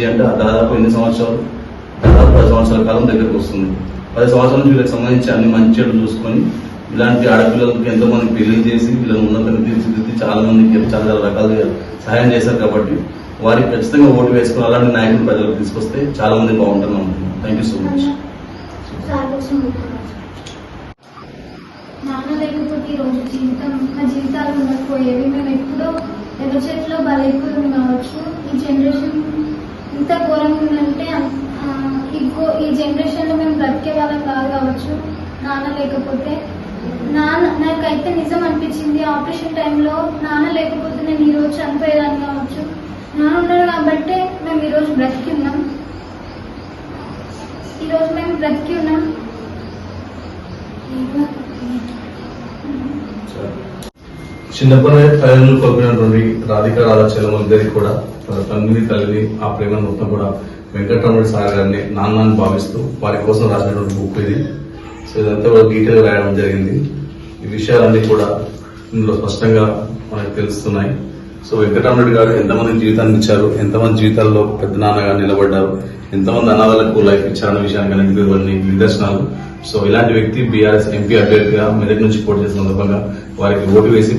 PG అంటే దాదాపు ఎన్ని సంవత్సరాలు? దాదాపు పది సంవత్సరాల కాలం దగ్గరకు వస్తుంది. పది సంవత్సరాల నుంచి వీళ్ళకి సంబంధించి అన్ని మంచి చెడు చూసుకొని ఇలాంటి ఆడపిల్లలకు ఎంతో మంది పెళ్ళి చేసి వీళ్ళని ఉన్నతంగా తీర్చిదిద్ది చాలా మందికి చాలా చాలా రకాలుగా సహాయం చేశారు కాబట్టి వారికి ఖచ్చితంగా ఓటు వేసుకుని అలాంటి నాయకులు ప్రజలకు తీసుకొస్తే చాలా మంది బాగుంటుంది అనుకుంటున్నాను. థ్యాంక్ యూ సో మచ్ నాన్న లేకపోతే ఈ రోజు జీవితం మా జీవితాలు ఉండకపోయేవి. మేము ఎప్పుడో ఎవరి చేతిలో బలైపోయి ఉండవచ్చు ఈ జనరేషన్ ఇంత ఘోరంగా ఉందంటే ఇంకో ఈ జనరేషన్లో మేము బ్రతికే వాళ్ళం కాదు కావచ్చు నాన్న లేకపోతే. నాన్న నాకైతే నిజం అనిపించింది ఆపరేషన్ టైంలో నాన్న లేకపోతే నేను ఈరోజు చనిపోయేదాన్ని కావచ్చు. నాన్న ఉన్నాడు కాబట్టి మేము ఈరోజు బ్రతికి ఉన్నాం. ఈరోజు మేము బ్రతికి ఉన్నాం. చిన్నప్పటి తల్లిని తల్లిదండ్రులు కోల్పోయినటువంటి రాధిక రాధా చెల్లెమ్మలిద్దరికి కూడా తన తల్లిని తల్లిని ఆ ప్రేమను మొత్తం కూడా వెంకటరమణ సాగర్ గారిని నాన్నని భావిస్తూ వారి కోసం రాసినటువంటి బుక్ ఇది. సో ఇదంతా కూడా డీటెయిల్ రాయడం జరిగింది. ఈ విషయాలన్నీ కూడా ఇందులో స్పష్టంగా మనకు తెలుస్తున్నాయి. సో వెంకటరమణుడు గారు ఎంతమంది జీవితాన్ని ఇచ్చారు ఎంతమంది జీవితాల్లో పెద్ద నాన్నగా నిలబడ్డారు ఎంతమంది అనాథలకు లైఫ్ ఇచ్చారన్న విషయానికి అనేటువంటి నిదర్శనాలు. సో ఇలాంటి వ్యక్తి బీఆర్ఎస్ ఎంపీ అభ్యర్థిగా మెదక్ నుంచి పోటీ చేసిన సందర్భంగా వారికి ఓటు వేసి